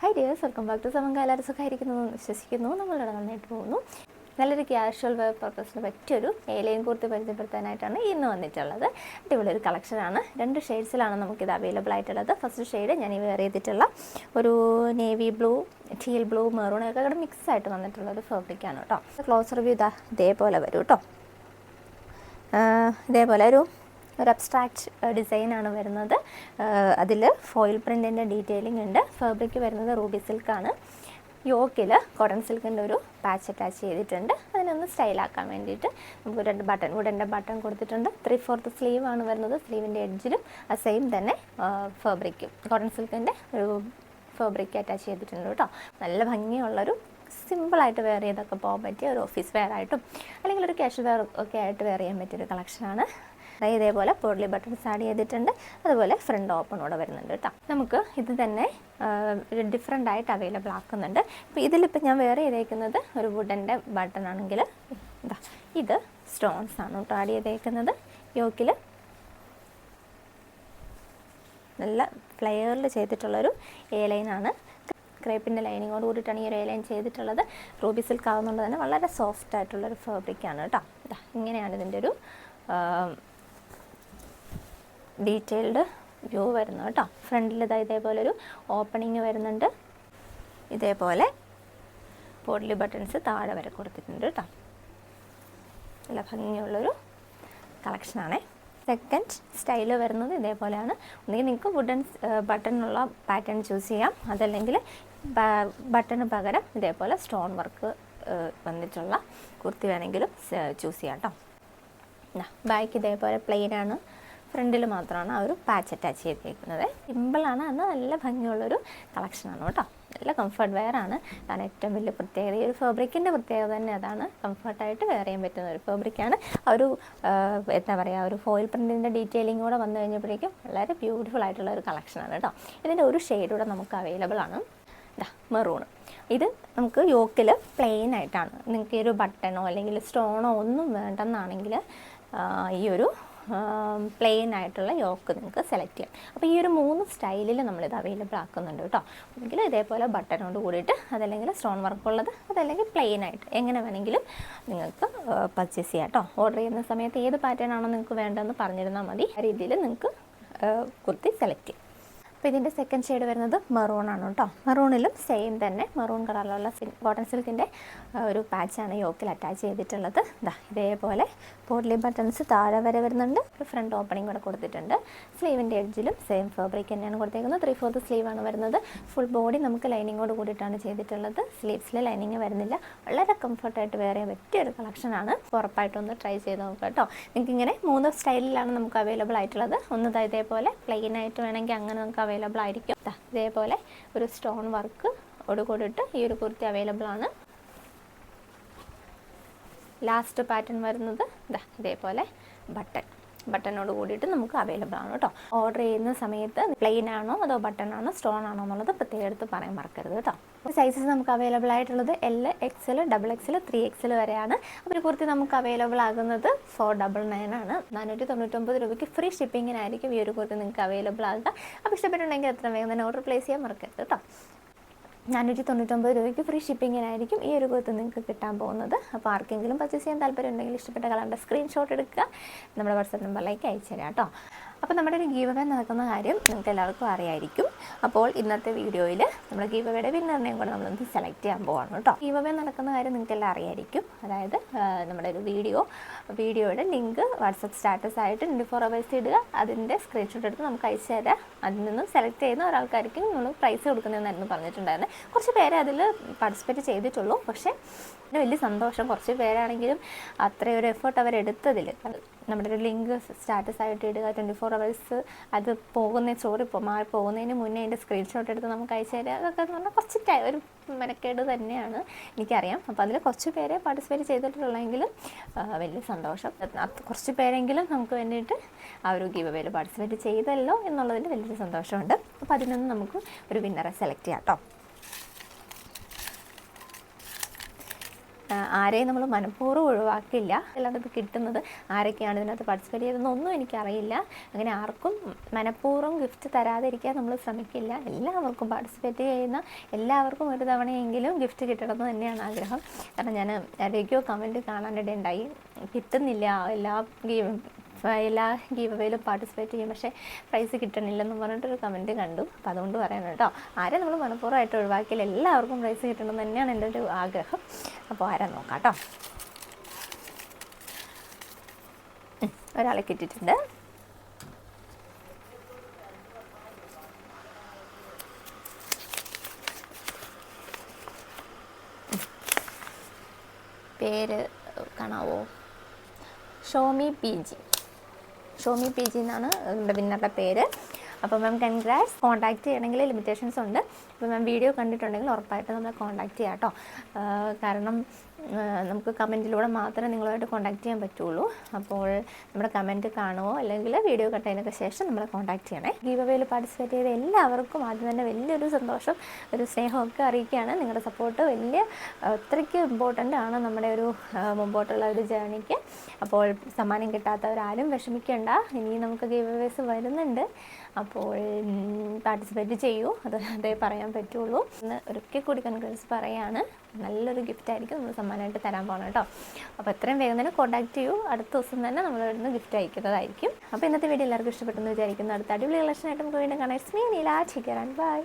Hi dears welcome back to സമങ്ക എല്ലാവരും സുഖമായിരിക്കുന്നു. വിശ്വസിക്കുന്നു. നമ്മളിവിടെ നന്നായിട്ട് പോകുന്നു. നല്ലൊരു ക്യാഷ്വൽ വെയർ പർപ്പസിന് പറ്റിയൊരു ഏലയും കുർത്തി പരിചയപ്പെടുത്താനായിട്ടാണ് ഇന്ന് വന്നിട്ടുള്ളത്. അടിപൊളി ഒരു കളക്ഷനാണ് രണ്ട് ഷെയ്ഡ്സിലാണ് നമുക്കിത് അവൈലബിൾ ആയിട്ടുള്ളത്. ഫസ്റ്റ് ഷെയ്ഡ് ഞാൻ ഈ വെയർ ചെയ്തിട്ടുള്ള ഒരു navy blue teal blue maroon ഒക്കെ കൂടെ മിക്സ് ആയിട്ട് വന്നിട്ടുള്ള ഒരു ഫാബ്രിക്കാണ് കേട്ടോ. ക്ലോസ് റിവ്യൂ ഇതാ ഇതേപോലെ വരും കേട്ടോ. ഇതേപോലെ ഒരു ഒരു അബ്സ്ട്രാക്റ്റ് ഡിസൈനാണ് വരുന്നത്. അതിൽ ഫോയിൽ പ്രിന്റിന്റെ ഡീറ്റെയിലിംഗ് ഉണ്ട്. ഫാബ്രിക് വരുന്നത് റൂബി സിൽക്കാണ് യോക്കിൽ കോട്ടൺ സിൽക്കിന്റെ ഒരു പാച്ച് അറ്റാച്ച് ചെയ്തിട്ടുണ്ട്. അതിനൊന്ന് സ്റ്റൈലാക്കാൻ വേണ്ടിയിട്ട് നമുക്ക് രണ്ട് ബട്ടൺ വുഡന്റെ ബട്ടൺ കൊടുത്തിട്ടുണ്ട്. ത്രീ ഫോർത്ത് സ്ലീവ് ആണ് വരുന്നത്. സ്ലീവിന്റെ എഡ്ജിലും ആ സെയിം തന്നെ ഫാബ്രിക്കും കോട്ടൺ സിൽക്കിന്റെ ഒരു ഫാബ്രിക് അറ്റാച്ച് ചെയ്തിട്ടുണ്ട് കേട്ടോ. നല്ല ഭംഗിയുള്ളൊരു സിമ്പിളായിട്ട് വെയർ ചെയ്തൊക്കെ പോകാൻ പറ്റിയ ഒരു ഓഫീസ് വെയർ ആയിട്ടും അല്ലെങ്കിൽ ഒരു ക്യാഷ് വെയർ ഒക്കെ ആയിട്ട് വെയർ ചെയ്യാൻ പറ്റിയൊരു കളക്ഷനാണ് ഇതേപോലെ പോർലി ബട്ടൺസ് ആഡ് ചെയ്തിട്ടുണ്ട്. അതുപോലെ ഫ്രണ്ട് ഓപ്പൺ കൂടെ വരുന്നുണ്ട് കേട്ടോ. നമുക്ക് ഇത് തന്നെ ഡിഫറെന്റ് ആയിട്ട് അവൈലബിൾ ആക്കുന്നുണ്ട്. ഇപ്പോൾ ഇതിലിപ്പോൾ ഞാൻ വേറെ ചെയ്തേക്കുന്നത് ഒരു വുഡന്റെ ബട്ടൺ ആണെങ്കിൽ ഇതാ ഇത് സ്റ്റോൺസ് ആണ് കേട്ടോ ആഡ് ചെയ്തേക്കുന്നത്. യോക്കിൽ നല്ല ഫ്ലെയറിൽ ചെയ്തിട്ടുള്ളൊരു എ ലൈനാണ് ക്രേപ്പിന്റെ ലൈനിങ്ങോട് കൂടിയിട്ടാണ് ഈ ഒരു എ ലൈൻ ചെയ്തിട്ടുള്ളത്. റൂബി സിൽക്ക് ആവുന്നതുകൊണ്ട് തന്നെ വളരെ സോഫ്റ്റ് ആയിട്ടുള്ളൊരു ഫാബ്രിക്കാണ് കേട്ടോ. ഇങ്ങനെയാണ് ഇതിന്റെ ഒരു ഡീറ്റെയിൽഡ് വ്യൂ വരുന്നു കേട്ടോ. ഫ്രണ്ടിൽ ഇതാ ഇതേപോലെ ഒരു ഓപ്പണിങ് വരുന്നുണ്ട്. ഇതേപോലെ പോഡ്ലി ബട്ടൺസ് താഴെ വരെ കൊടുത്തിട്ടുണ്ട് കേട്ടോ. നല്ല ഭംഗിയുള്ളൊരു കളക്ഷനാണേ സെക്കൻഡ് സ്റ്റൈൽ വരുന്നത് ഇതേപോലെയാണ്. ഒന്നുകിൽ നിങ്ങൾക്ക് വുഡൻ ബട്ടണുള്ള പാറ്റേൺ ചൂസ് ചെയ്യാം. അതല്ലെങ്കിൽ ബട്ടണ് പകരം ഇതേപോലെ സ്റ്റോൺ വർക്ക് വന്നിട്ടുള്ള കുർത്തി വേണമെങ്കിലും ചൂസ് ചെയ്യാം കേട്ടോ. ബാക്ക് ഇതേപോലെ പ്ലെയിനാണ് ആണ്. ഫ്രണ്ടിൽ മാത്രമാണ് ആ ഒരു പാച്ച് അറ്റാച്ച് ചെയ്തിരിക്കുന്നത് സിമ്പിളാണ് എന്നാൽ നല്ല ഭംഗിയുള്ളൊരു കളക്ഷനാണ് കേട്ടോ. നല്ല കംഫർട്ട് വെയർ ആണ്. കാരണം ഏറ്റവും വലിയ പ്രത്യേകത. ഈ ഒരു ഫാബ്രിക്കിന്റെ പ്രത്യേകത തന്നെ അതാണ്. കംഫർട്ടായിട്ട് വെയർ ചെയ്യാൻ പറ്റുന്ന ഒരു ഫാബ്രിക്കാണ് ആ ഒരു എന്താ പറയുക ഒരു ഫോയിൽ പ്രിന്റിന്റെ ഡീറ്റെയിലിംഗ് കൂടെ വന്നു കഴിഞ്ഞപ്പോഴേക്കും വളരെ ബ്യൂട്ടിഫുൾ ആയിട്ടുള്ള ഒരു കളക്ഷനാണ് കേട്ടോ. ഇതിന്റെ ഒരു ഷെയ്ഡ് കൂടെ നമുക്ക് അവൈലബിൾ ആണ്. മെറൂൺ ഇത് നമുക്ക് യോക്കിൽ പ്ലെയിൻ ആയിട്ടാണ്. നിങ്ങൾക്ക് ഈ ഒരു ബട്ടണോ അല്ലെങ്കിൽ സ്റ്റോണോ ഒന്നും വേണ്ടെന്നാണെങ്കിൽ ഈ ഒരു പ്ലെയിൻ ആയിട്ടുള്ള യോക്ക് നിങ്ങൾക്ക് സെലക്ട് ചെയ്യാം. അപ്പോൾ ഈ ഒരു മൂന്ന് സ്റ്റൈലിൽ നമ്മളിത് അവൈലബിൾ ആക്കുന്നുണ്ട് കേട്ടോ. അല്ലെങ്കിൽ ഇതേപോലെ ബട്ടനോട് കൂടിയിട്ട് അതല്ലെങ്കിൽ സ്റ്റോൺ വർക്ക് ഉള്ളത് അതല്ലെങ്കിൽ പ്ലെയിൻ ആയിട്ട് എങ്ങനെ വേണമെങ്കിലും നിങ്ങൾക്ക് പർച്ചേസ് ചെയ്യാം കേട്ടോ. ഓർഡർ ചെയ്യുന്ന സമയത്ത് ഏത് പാറ്റേൺ ആണോ നിങ്ങൾക്ക് വേണ്ടതെന്ന് പറഞ്ഞിരുന്നാൽ മതി. ആ രീതിയിൽ നിങ്ങൾക്ക് കുർത്തി സെലക്ട് ചെയ്യാം. അപ്പോൾ ഇതിന്റെ സെക്കൻഡ് ഷെയ്ഡ് വരുന്നത് മെറൂൺ ആണ് കേട്ടോ. മെറൂണിലും സെയിം തന്നെ. മെറൂൺ കളറിലുള്ള കോട്ടൺ സിൽക്കിന്റെ ഒരു പാച്ചാണ് യോക്കിൽ അറ്റാച്ച് ചെയ്തിട്ടുള്ളത്. ഇതാ ഇതേപോലെ പോഡ്ലി ബട്ടൺസ് താഴെ വരെ വരുന്നുണ്ട്. ഒരു ഫ്രണ്ട് ഓപ്പണിംഗ് കൂടെ കൊടുത്തിട്ടുണ്ട്. സ്ലീവിന്റെ എഡ്ജിലും സെയിം ഫാബ്രിക് തന്നെയാണ് കൊടുത്തേക്കുന്നത്. ത്രീ ഫോർത്ത് സ്ലീവാണ് വരുന്നത്. ഫുൾ ബോഡി നമുക്ക് ലൈനിങ്ങോട് കൂടിയിട്ടാണ് ചെയ്തിട്ടുള്ളത്. സ്ലീവ്സിൽ ലൈനിങ് വരുന്നില്ല. വളരെ കംഫർട്ടായിട്ട് വേറെ പറ്റിയൊരു കളക്ഷനാണ് ഉറപ്പായിട്ടൊന്ന് ട്രൈ ചെയ്ത് നോക്കുക കേട്ടോ. നിങ്ങൾക്ക് ഇങ്ങനെ മൂന്ന് സ്റ്റൈലിലാണ് നമുക്ക് അവൈലബിൾ ആയിട്ടുള്ളത്. ഒന്ന് ഇതേപോലെ പ്ലെയിൻ ആയിട്ട് വേണമെങ്കിൽ അങ്ങനെ നമുക്ക് അവൈലബിൾ ആയിരിക്കും. ഇതേപോലെ ഒരു സ്റ്റോൺ വർക്ക് ഓട് ഈ ഒരു കുർത്തി അവൈലബിൾ ആണ്. ലാസ്റ്റ് പാറ്റേൺ വരുന്നത് ഇതാ ഇതേപോലെ ബട്ടൺ ബട്ടണോട് കൂടിയിട്ട് നമുക്ക് അവൈലബിൾ ആണ് കേട്ടോ. ഓർഡർ ചെയ്യുന്ന സമയത്ത് പ്ലെയിൻ ആണോ അതോ ബട്ടൺ ആണോ സ്റ്റോൺ ആണോ എന്നുള്ളത് പ്രത്യേകം എടുത്ത് പറയാൻ മറക്കരുത് കേട്ടോ. സൈസസ് നമുക്ക് അവൈലബിൾ ആയിട്ടുള്ളത് L XL double XL three XL വരെയാണ്. അപ്പോൾ കുർത്തി നമുക്ക് അവൈലബിൾ ആകുന്നത് ഫോർ ഡബിൾ നയൻ ആണ്. നാനൂറ്റി തൊണ്ണൂറ്റൊമ്പത് രൂപയ്ക്ക് ഫ്രീ ഷിപ്പിങ്ങിനായിരിക്കും ഈ ഒരു കുർത്തി നിങ്ങൾക്ക് അവൈലബിൾ ആകുക. അപ്പോൾ ഇഷ്ടപ്പെട്ടുണ്ടെങ്കിൽ എത്ര വേഗം തന്നെ ഓർഡർ പ്ലേസ് ചെയ്യാൻ മറക്കരുത് കേട്ടോ. നാനൂറ്റി തൊണ്ണൂറ്റൊമ്പത് രൂപയ്ക്ക് ഫ്രീ ഷിപ്പിങ്ങിനായിരിക്കും ഈ ഒരു കുർത്തി നിങ്ങൾക്ക് കിട്ടാൻ പോകുന്നത്. അപ്പോൾ ആർക്കെങ്കിലും പർച്ചേസ് ചെയ്യാൻ താല്പര്യം ഉണ്ടെങ്കിൽ ഇഷ്ടപ്പെട്ട കളറിന്റെ സ്ക്രീൻഷോട്ട് എടുക്കുക. നമ്മുടെ വാട്സപ്പ് നമ്പറിലേക്ക് അയച്ചു തരാം കേട്ടോ. അപ്പോൾ നമ്മുടെ ഒരു ഗീവ് അവേ നടക്കുന്ന കാര്യം നിങ്ങൾക്ക് എല്ലാവർക്കും അറിയായിരിക്കും. അപ്പോൾ ഇന്നത്തെ വീഡിയോയിൽ നമ്മൾ ഗീവ് അവയുടെ വിന്നറിനെയും കൂടെ നമ്മളൊന്ന് സെലക്ട് ചെയ്യാൻ പോവാണ് കേട്ടോ. ഗീവ് അവേ നടക്കുന്ന കാര്യം നിങ്ങൾക്ക് എല്ലാം അറിയായിരിക്കും. അതായത് നമ്മുടെ ഒരു വീഡിയോ. വീഡിയോയുടെ ലിങ്ക് വാട്സപ്പ് സ്റ്റാറ്റസ് ആയിട്ട് ട്വന്റി ഫോർ അവേഴ്സ് ഇടുക. അതിന്റെ സ്ക്രീൻഷോട്ട് എടുത്ത് നമുക്ക് അയച്ചു തരാം. അതിൽ നിന്നും സെലക്ട് ചെയ്യുന്ന ഒരാൾക്കായിരിക്കും നമ്മൾ പ്രൈസ് കൊടുക്കുന്നതെന്നായിരുന്നു പറഞ്ഞിട്ടുണ്ടായിരുന്നത് കുറച്ച് പേരെ അതിൽ പാർട്ടിസിപ്പേറ്റ് ചെയ്തിട്ടുള്ളൂ. പക്ഷേ വലിയ സന്തോഷം. കുറച്ച് പേരാണെങ്കിലും അത്രയൊരു എഫേർട്ട് അവരെടുത്തതിൽ നമ്മുടെ ഒരു ലിങ്ക് സ്റ്റാറ്റസ് ആയിട്ട് ഇടുക ട്വന്റി ഫോർ അവേഴ്സ് അത് പോകുന്ന സ്റ്റോറി മാറി പോകുന്നതിന് മുന്നേ അതിന്റെ സ്ക്രീൻഷോട്ട് എടുത്ത് നമുക്ക് അയച്ചു തരിക അതൊക്കെ എന്ന് പറഞ്ഞാൽ കുറച്ച് ഒരു മെനക്കേട് തന്നെയാണ് എനിക്കറിയാം. അപ്പോൾ അതിൽ കുറച്ച് പേരെ പാർട്ടിസിപ്പേറ്റ് ചെയ്തിട്ടുള്ളെങ്കിലും വലിയ സന്തോഷം. കുറച്ച് പേരെങ്കിലും നമുക്ക് വേണ്ടിയിട്ട് ആ ഒരു ഗീവ് അവേയിൽ പാർട്ടിസിപ്പേറ്റ് ചെയ്തല്ലോ എന്നുള്ളതിൽ വലിയൊരു സന്തോഷമുണ്ട്. അപ്പോൾ അതിൽ നിന്ന് നമുക്ക് ഒരു വിന്നറെ സെലക്ട് ചെയ്യാം കേട്ടോ ആരെയും നമ്മൾ മനഃപൂർവം ഒഴിവാക്കില്ല. അല്ലാണ്ട് ഇത് കിട്ടുന്നത് ആരൊക്കെയാണ് ഇതിനകത്ത് പാർട്ടിസിപ്പേറ്റ് ചെയ്തതെന്നൊന്നും എനിക്കറിയില്ല. അങ്ങനെ ആർക്കും മനഃപൂർവം ഗിഫ്റ്റ് തരാതിരിക്കാൻ നമ്മൾ ശ്രമിക്കില്ല. എല്ലാവർക്കും പാർട്ടിസിപ്പേറ്റ് ചെയ്യുന്ന എല്ലാവർക്കും ഒരു തവണയെങ്കിലും ഗിഫ്റ്റ് കിട്ടണമെന്ന് തന്നെയാണ് ആഗ്രഹം. കാരണം ഞാൻ ആരെയൊക്കെയോ കമന്റ് കാണാനിടയുണ്ടായി കിട്ടുന്നില്ല. എല്ലാ ഗെയിം എല്ലാ ഗീവ് പാർട്ടിസിപ്പേറ്റ് ചെയ്യും. പക്ഷേ പ്രൈസ് കിട്ടണില്ലെന്ന് പറഞ്ഞിട്ടൊരു കമന്റ് കണ്ടു. അപ്പോൾ അതുകൊണ്ട് പറയണം കേട്ടോ. ആരെ നമ്മൾ മനഃപൂർവമായിട്ട് ഒഴിവാക്കിയാൽ എല്ലാവർക്കും പ്രൈസ് കിട്ടണം തന്നെയാണ് എന്റെ ഒരു ആഗ്രഹം. അപ്പോൾ ആരാ നോക്കാം കേട്ടോ ഒരാളെ കിട്ടിയിട്ടുണ്ട്. പേര് കാണാവോ? Shomi P G. Shomi P G എന്നാണ് നമ്മുടെ വിന്നറുടെ പേര്. അപ്പോൾ മാം കൺഗ്രാറ്റ്സ് കോൺടാക്ട് ചെയ്യണമെങ്കിൽ ലിമിറ്റേഷൻസ് ഉണ്ട്. അപ്പോൾ മാം വീഡിയോ കണ്ടിട്ടുണ്ടെങ്കിൽ ഉറപ്പായിട്ട് നമ്മളെ കോൺടാക്ട് ചെയ്യാം കേട്ടോ കാരണം നമുക്ക് കമന്റിലൂടെ മാത്രമേ നിങ്ങളുമായിട്ട് കോൺടാക്ട് ചെയ്യാൻ പറ്റുള്ളൂ. അപ്പോൾ നമ്മുടെ കമന്റ് കാണുമോ അല്ലെങ്കിൽ വീഡിയോ കട്ടതിനൊക്കെ ശേഷം നമ്മളെ കോൺടാക്ട് ചെയ്യണേ. ഗീവ് അവയിൽ പാർട്ടിസിപ്പേറ്റ് ചെയ്ത എല്ലാവർക്കും ആദ്യം തന്നെ വലിയൊരു സന്തോഷം ഒരു സ്നേഹമൊക്കെ അറിയിക്കുകയാണ്. നിങ്ങളുടെ സപ്പോർട്ട് വലിയ അത്രയ്ക്ക് ഇമ്പോർട്ടന്റ് ആണ് നമ്മുടെ ഒരു മുമ്പോട്ടുള്ള ഒരു ജേണിക്ക് അപ്പോൾ സമ്മാനം കിട്ടാത്തവരാരും വിഷമിക്കേണ്ട. ഇനി നമുക്ക് ഗീവ് അവേസ് വരുന്നുണ്ട്. അപ്പോൾ പാർട്ടിസിപ്പേറ്റ് ചെയ്യൂ. അത് അതേ പറയാൻ പറ്റുള്ളൂ. ഇന്ന് ഒരിക്കൽ കൂടി കൺഗ്രസ് പറയാണ്. നല്ലൊരു ഗിഫ്റ്റ് ആയിരിക്കും. നമ്മൾ സമ്മാനമായിട്ട് തരാൻ പോകണം കേട്ടോ. അപ്പോൾ എത്രയും വേഗം തന്നെ കോൺടാക്ട് ചെയ്യൂ. അടുത്ത ദിവസം തന്നെ നമ്മൾ ഇവിടുന്ന് ഗിഫ്റ്റ് അയക്കുന്നതായിരിക്കും. അപ്പോൾ ഇന്നത്തെ വീഡിയോ എല്ലാവർക്കും ഇഷ്ടപ്പെട്ടെന്ന് വിചാരിക്കുന്നു. അടുത്ത അടിപൊളി കളക്ഷനായിട്ട് നമുക്ക് വീണ്ടും കാണാം. ഇറ്റ്സ് മീ നീല ചിക്കറാൻ ബൈ